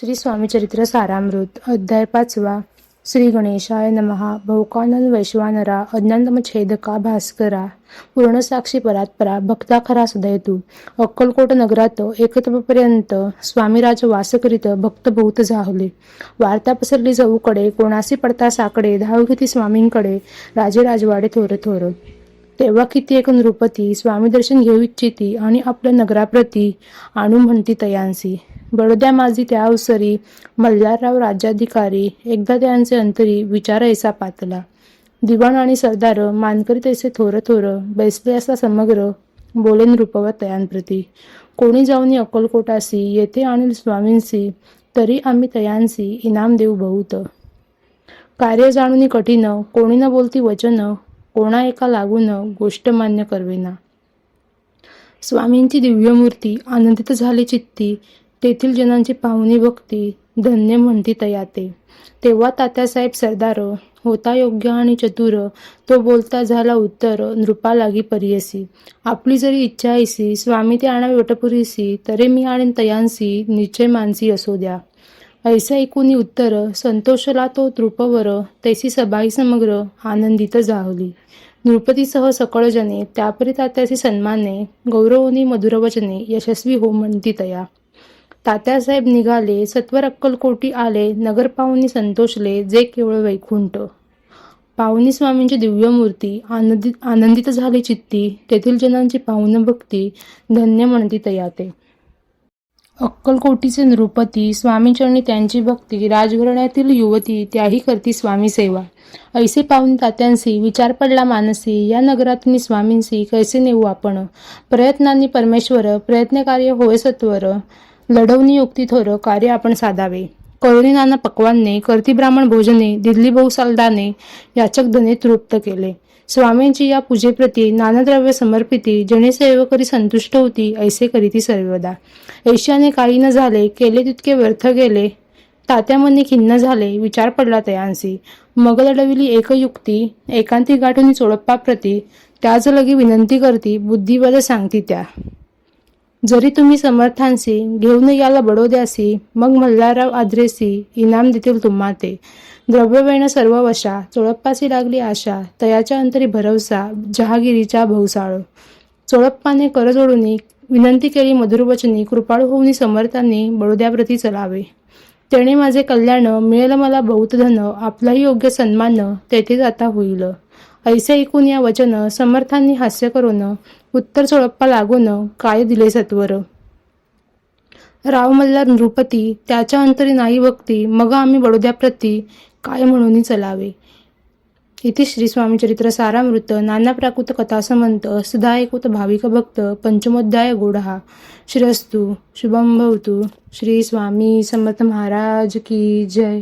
श्री स्वामीचरित्र सारामृत अध्याय पाचवा. श्री गणेशाय नमहा भौकानन वैश्वानरा अज्ञानमच्छेदका भास्करा. पूर्णसाक्षी परात्परा भक्ता खरा सदयतू अक्कलकोट नगरात एकतपर्यंत स्वामीराज वास करीत भक्त बहुत जाहले. वार्ता पसरली जाऊकडे कोणासी पडता साकडे धाव घेती स्वामींकडे राजे राजवाडे थोर थोर. तेव्हा किती एक नृपती स्वामी दर्शन घेऊ इच्छिती आणि आपल्या नगराप्रती आणू म्हणती तयांसी. बडोद्या माझी त्या अवसरी मल्हारराव राज्याधिकारी एकदा त्यांचे अंतरी विचार ऐसा पातला. दिवाण आणि सरदार मानकरी तैसे थोर थोर बैसले असा समग्र बोले नृपव तयांप्रती. कोणी जाऊन अक्कलकोटासी येथे आणि स्वामींसी तरी आम्ही तयांसी इनाम देऊ बहुत. कार्य जाणून कठीण कोणी न बोलती वचन कोणा एका लागून गोष्ट मान्य करवेना. स्वामींची दिव्यमूर्ती आनंदित झाली चित्ती तेथील जनांची पाहुणी भक्ती धन्य म्हणती तयाते. तेव्हा तात्यासाहेब सरदार होता योग्य आणि चतुर तो बोलता झाला उत्तर नृपा लागी परियसी. आपली जरी इच्छा ऐसी स्वामी ते आणावे वटपुरीसी तरी मी आणेन तयांसी निश्चय मानसी असो द्या. ऐसे ऐकून उत्तर संतोषला तो तृपवर तैसी सबाई समग्र आनंदित जाहली. नृपतीसह सकळ जने त्यापरी तात्याचे सन्माने गौरवनी मधुरवचने यशस्वी हो म्हणती तया. तात्यासाहेब निघाले सत्वर अक्कलकोटी आले नगर संतोषले जे केवळ वैकुंठ. पाहुणी स्वामींची दिव्यमूर्ती आनंदित आनंदित झाली चित्ती तेथील जनांची पाहुण भक्ती धन्य म्हणती तयाते अक्कलकोटीचे नृपती स्वामीचरणी त्यांची भक्ती राजघराण्यातील युवती त्याही करती स्वामी सेवा. ऐसे पाहून तात्यांसी विचार पडला मानसी या नगरात मी स्वामींसी कैसे नेऊ आपण? प्रयत्नांनी परमेश्वर प्रयत्नकार्य होय सत्वर लढवणी युक्ती थोर कार्य आपण साधावे. करुणी नाना करती ब्राह्मण भोजने दिल्ली बहु सालदाने याचक धने तृप्त केले. स्वामींची या पूजेप्रती नानाद्रव्य समर्पिती जणे सेवकरी संतुष्ट होती ऐसे करीती सर्वदा. ऐशाने काही न झाले केले तितके व्यर्थ गेले. तात्यामनी खिन्न झाले विचार पडला तयांसी मग लढविली एक युक्ती एकांती गाठून चोळप्पा प्रती. त्याच लगी विनंती करती बुद्धिबल सांगती त्या. जरी तुम्ही समर्थांसी घेऊन याला बडोद्यासी मग मल्हारराव आद्रेसी इनाम देतील तुम्हा ते द्रव्यवेण सर्व वशा चोळप्पासी लागली आशा तयाच्या अंतरी भरवसा जहागिरीच्या भौसाळ. चोळप्पाने कर जोडून विनंती केली मधुरवचनी कृपाळू होऊन समर्थांनी बडोद्याप्रती चलावे. त्याने माझे कल्याण मिळेल मला बहुत धन आपलाही योग्य सन्मान तेथेच आता होईल. ऐसे ऐकून या वचन समर्थांनी हास्य करून उत्तर चोळप्पा लागून काय दिले सत्वर? राव मल्हार नृपती त्याच्या अंतरी नाही भक्ती मग आम्ही बडोद्याप्रती काय म्हणून चलावे? इथे श्री स्वामीचरित्र सारामृत नाना प्राकृत कथासमंत सदा ऐकूत भाविक भक्त पंचमोध्याय गोडहा श्रीरस्तु शुभम भवतु. श्री स्वामी समर्थ महाराज की जय.